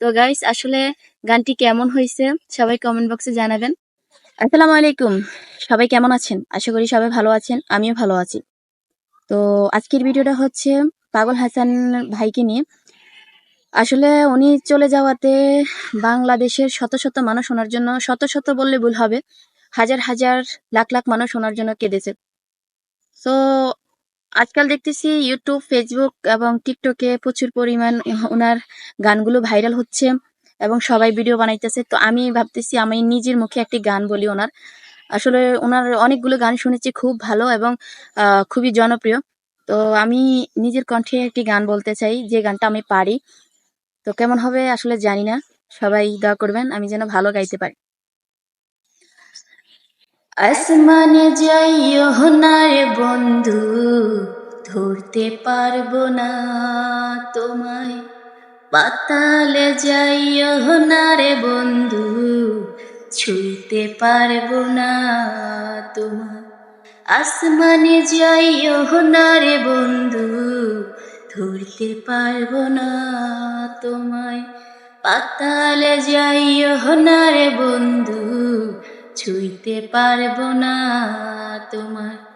তো গাইস আসলে গানটি কেমন হয়েছে সবাই কমেন্ট বক্সে জানাবেন। আসসালামু আলাইকুম, সবাই কেমন আছেন? আশা করি সবাই ভালো আছেন, আমিও ভালো আছি। তো আজকের ভিডিওটা হচ্ছে পাগল হাসান ভাইকে নিয়ে। আসলে উনি চলে যাওয়াতে বাংলাদেশের শত শত মানুষ ওনার জন্য, শত শত বললে ভুল হবে, হাজার হাজার লাখ লাখ মানুষ ওনার জন্য কেঁদেছে। তো আজকাল দেখতেছি ইউটিউব ফেসবুক এবং টিকটকে প্রচুর পরিমাণ ওনার গানগুলো ভাইরাল হচ্ছে এবং সবাই ভিডিও বানাইতেছে। তো আমি ভাবতেছি আমি নিজের মুখে একটি গান বলি ওনার। আসলে ওনার অনেকগুলো গান শুনেছি, খুব ভালো এবং খুবই জনপ্রিয়। তো আমি নিজের কণ্ঠে একটি গান বলতে চাই, যে গানটা আমি পারি। তো কেমন হবে আসলে জানি না। সবাই দোয়া করবেন, আমি যেন ভালো গাইতে পারি। আসমানে রে বন্ধু ধরতে পারব না তোমায়। পাতালে যাইও না রে বন্ধু, ছুঁইতে পারব না তোমায়। আসমানে যাইও না রে বন্ধু, ধরতে পারব না তোমায়। পাতালে যাইও না রে বন্ধু, ছুঁইতে পারব না তোমায়।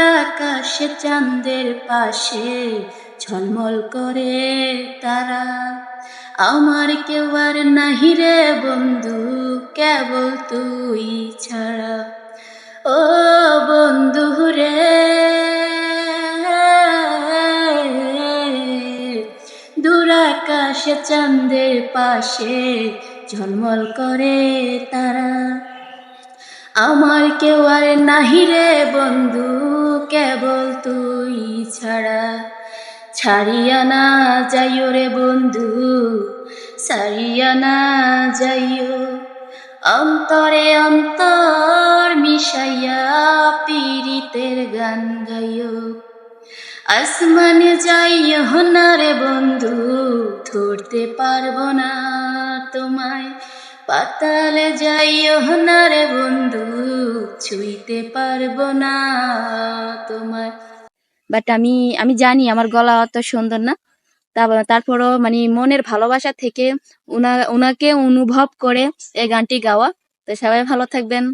আকাশে চাঁদের পাশে ঝলমল করে তারা। আমার কেউ আর নাহি রে বন্ধু, কেবল তুই ছাড়া। ও বন্ধু রে দুরাকাশে চাঁদের পাশে ঝলমল করে তারা। আমার কেউ আর নাহি রে বন্ধু ছাড়িয়া না যাইও রে বন্ধু, ছাড়িয়া না যাইও। অন্তরে অন্তর মিশাইয়া পীড়িতের গান গাইও। আসমানে যাইও না রে বন্ধু, ধরতে পারব না তোমায়। পাতালে যাইও না রে বন্ধু, ছুঁইতে পারব না তোমায়। বাট আমি আমি জানি আমার গলা অত সুন্দর না। তারপরও মানে মনের ভালোবাসা থেকে ওনা ওনাকে অনুভব করে এই গানটি গাওয়া। তো সবাই ভালো থাকবেন।